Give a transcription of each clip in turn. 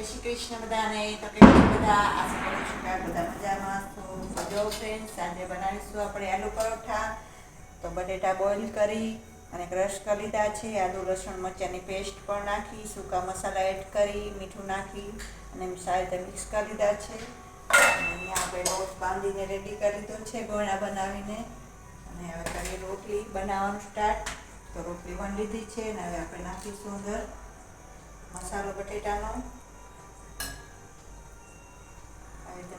શ્રી કૃષ્ણ બધાને તો કે બધા આશા કરું છું આ બધા મજામાં તો જો ફ્રેન્ડ સાંજે બનાવીશું આપણે આલુ પરોઠા તો બટેટા બોઇલ કરી અને ક્રશ કરી લીધા છે આદુ લસણ મરચાંની પેસ્ટ પણ નાખી સૂકા મસાલા એડ કરી મીઠું નાખી અને સારી રીતે મિક્સ કરી લીધા છે અને આપણે લોટ બાંધીને રેડી કરી લીધો છે ગોળા બનાવીને અને હવે કરીએ રોટલી બનાવવાનું સ્ટાર્ટ તો રોટલી વણ લીધી છે અને હવે આપણે નાખીશું અંદર મસાલો બટેટાનો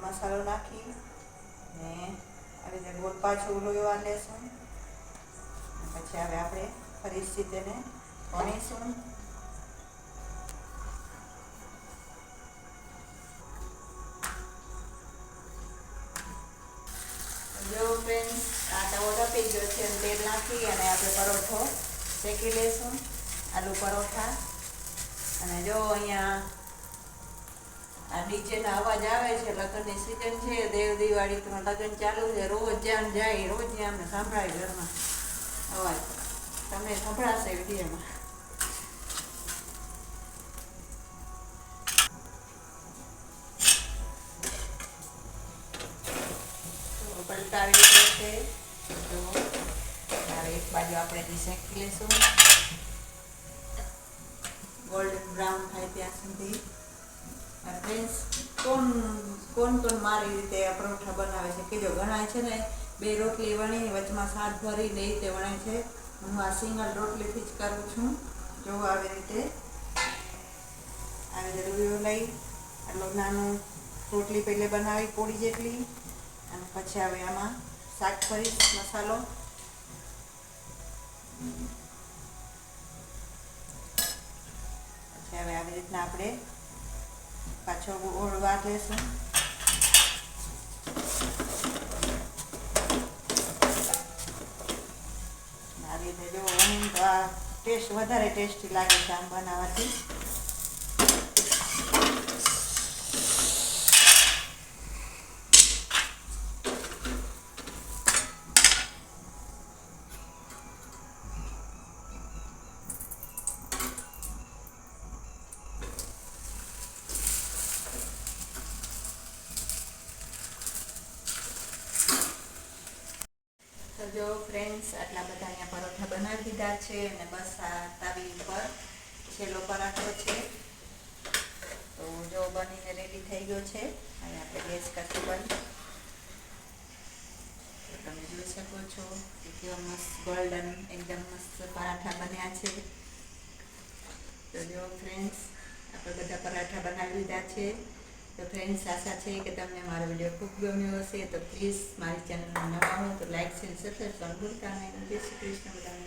મસાલો નાખી ને આવી રીતે ગોળ પાછું ઉલોવા લેશું. પછી હવે આપણે ફરીથી તેને ભણીશું. જો ફ્રેન્ડ્સ આ તવો તપી ગયો છે તેલ નાખી અને આપણે પરોઠો શેકી લઈશું આલુ પરોઠા. અને જો અહીંયા આ નીચેનો અવાજ આવે છે, લગ્નની સિઝન છે, દેવ દિવાળી તો લગ્ન ચાલુ છે, રોજ જ્યાં જાય, રોજ ત્યાં અમને સંભળાય ઘરમાં. અવાજ. તમે સંભળાશે વિડીયોમાં. તો પલટાવી છે. જો હવે એક બાજુ આપણે જે લઈશું. ગોલ્ડન બ્રાઉન થાય ત્યાં સુધી. ફ્રેન્ડ્સ કોણ કોણ કોણ મારી રીતે પરોઠા બનાવે છે? કે જો ઘણા છે ને, બે રોટલી વણી, વચમાં શાક ભરી એ રીતે વણે છે. હું આ સિંગલ રોટલીથી જ કરું છું. જો આવી રીતે. આવી રૂયો લઈ આટલો નાનું રોટલી પહેલે બનાવી, પોળી જેટલી, અને પછી હવે આમાં શાક ભરી, મસાલો. પછી હવે આવી રીતના આપણે પાછો ઓળવા દેશું. રીતે જો ટેસ્ટ વધારે ટેસ્ટી લાગે છે આમ બનાવવાથી. તો જો ફ્રેન્ડ્સ આટલા બધા અહીંયા પરોઠા બનાવી દીધા છે અને બસ આ તાવી ઉપર છેલ્લો પરાઠો છે. તો જો બનીને રેડી થઈ ગયો છે. અને આપણે ગેસ કરશું બંધ. તમે જોઈ શકો છો કે કેવા મસ્ત ગોલ્ડન એકદમ મસ્ત પરાઠા બન્યા છે. તો જો ફ્રેન્ડ્સ આપણે બધા પરાઠા બનાવી લીધા છે. તો ફ્રેન્ડ્સ આશા છે કે તમને મારો વીડિયો ખૂબ ગમ્યો હશે. તો પ્લીઝ મારી ચેનલમાં નવા હો તો લાઈક છે સબસ્ક્રાઈબ કરવાનું નહીં જય શ્રી કૃષ્ણ બધા